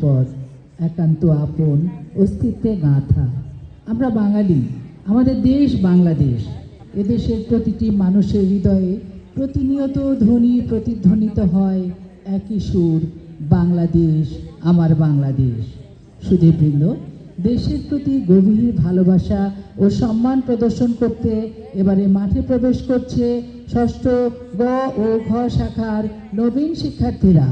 পর একান্ত আপন অস্তিত্বে গাঁথা। আমরা বাঙালি, আমাদের দেশ বাংলাদেশ। এদেশের প্রতিটি মানুষের হৃদয়ে প্রতিনিয়ত ধ্বনি প্রতিধ্বনিত হয় একই সুর, বাংলাদেশ, আমার বাংলাদেশ। সুধীবৃন্দ দেশের প্রতি গভীর ভালোবাসা ও সম্মান প্রদর্শন করতে এবারে মাঠে প্রবেশ করছে ষষ্ঠ গ ও ঘ শাখার নবীন শিক্ষার্থীরা।